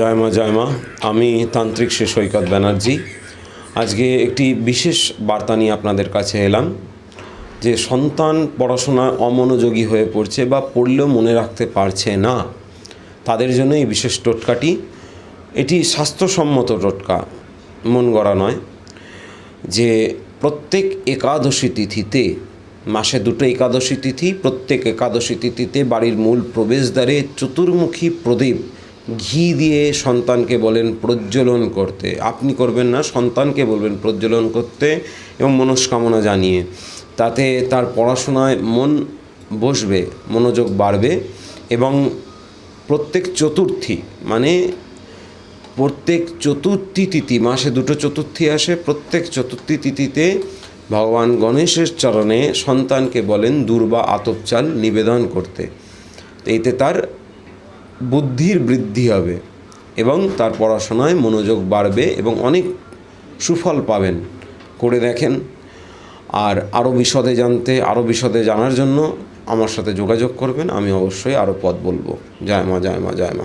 জয় মা জয় মা। আমি তান্ত্রিক শ্রী সৈকত ব্যানার্জি। আজকে একটি বিশেষ বার্তা নিয়ে আপনাদের কাছে এলাম যে সন্তান পড়াশোনায় অমনোযোগী হয়ে পড়ছে বা পড়লেও মনে রাখতে পারছে না, তাদের জন্য এই বিশেষ টোটকাটি। এটি স্বাস্থ্যসম্মত টোটকা, মন গড়া নয়, যে প্রত্যেক একাদশী তিথিতে, মাসে দুটো একাদশী তিথি, প্রত্যেক একাদশী তিথিতে বাড়ির মূল প্রবেশদ্বারে চতুর্মুখী প্রদীপ ঘি দিয়ে সন্তানকে বলেন প্রজ্বলন করতে। আপনি করবেন না, সন্তানকে বলবেন প্রজ্বলন করতে এবং মনস্কামনা জানিয়ে। তাতে তার পড়াশোনায় মন বসবে, মনোযোগ বাড়বে এবং প্রত্যেক চতুর্থী মানে প্রত্যেক চতুর্থী তিথি, মাসে দুটো চতুর্থী আসে, প্রত্যেক চতুর্থী তিথিতে ভগবান গণেশের চরণে সন্তানকে বলেন দুর্বা আতপ চাল নিবেদন করতে। এতে তার বুদ্ধির বৃদ্ধি হবে এবং তার পড়াশোনায় মনোযোগ বাড়বে এবং অনেক সুফল পাবেন। করে দেখেন। আর আরও বিশদে জানতে, আরও বিশদে জানার জন্য আমার সাথে যোগাযোগ করবেন। আমি অবশ্যই আরও পথ বলব। জয় মা জয় মা জয় মা।